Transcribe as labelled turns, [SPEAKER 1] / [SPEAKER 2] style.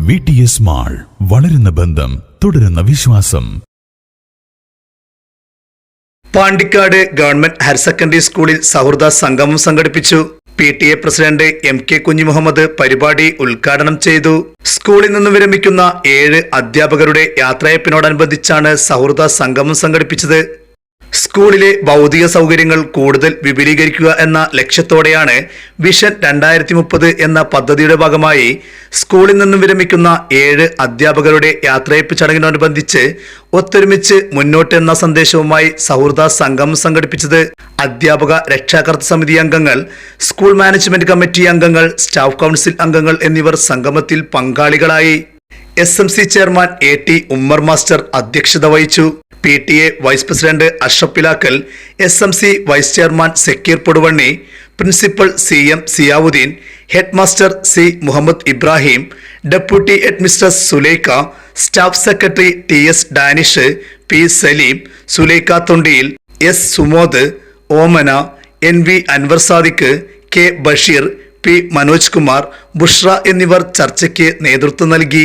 [SPEAKER 1] V T S mall വളരുന്ന ബന്ധം തുടരുന്ന വിശ്വാസം.
[SPEAKER 2] പാണ്ടിക്കാട് ഗവൺമെന്റ് ഹയർ സെക്കൻഡറി സ്കൂളിൽ സൗഹൃദ സംഗമം സംഘടിപ്പിച്ചു. P T A president M K Kunhimuhammad പരിപാടി ഉദ്ഘാടനം ചെയ്തു. സ്കൂളിൽ നിന്ന് വിരമിക്കുന്ന ഏഴ് അധ്യാപകരുടെ യാത്രയപ്പിനോടനുബന്ധിച്ചാണ് സൗഹൃദ സംഗമം സംഘടിപ്പിച്ചത്. സ്കൂളിലെ ഭൗതിക സൗകര്യങ്ങൾ കൂടുതൽ വിപുലീകരിക്കുക എന്ന ലക്ഷ്യത്തോടെയാണ് വിഷൻ രണ്ടായിരത്തി മുപ്പത് എന്ന പദ്ധതിയുടെ ഭാഗമായി സ്കൂളിൽ നിന്നും വിരമിക്കുന്ന ഏഴ് അധ്യാപകരുടെ യാത്രയപ്പ് ചടങ്ങിനോടനുബന്ധിച്ച് ഒത്തൊരുമിച്ച് മുന്നോട്ട് എന്ന സന്ദേശവുമായി സൗഹൃദ സംഗമം സംഘടിപ്പിച്ചത് അധ്യാപക രക്ഷാകർതൃ സമിതി അംഗങ്ങൾ സ്കൂൾ മാനേജ്മെന്റ് കമ്മിറ്റി അംഗങ്ങൾ സ്റ്റാഫ് കൗൺസിൽ അംഗങ്ങൾ എന്നിവർ സംഗമത്തിൽ പങ്കാളികളായി. S M C chairman A T Ummer master അധ്യക്ഷത വഹിച്ചു. P T A vice president Ashraf Pilakkal S M C vice chairman Sakeer Poduvanni principal C M Ziyauddin head master C Muhammad Ibrahim deputy headmistress Sulaikha staff secretary T S Danish P Saleem Sulaikha Thondiyil S Sumod Omana N V Anwar Sadiq K Basheer P Manoj Kumar Bushra എന്നിവർ ചർച്ചയ്ക്ക് നേതൃത്വം നൽകി.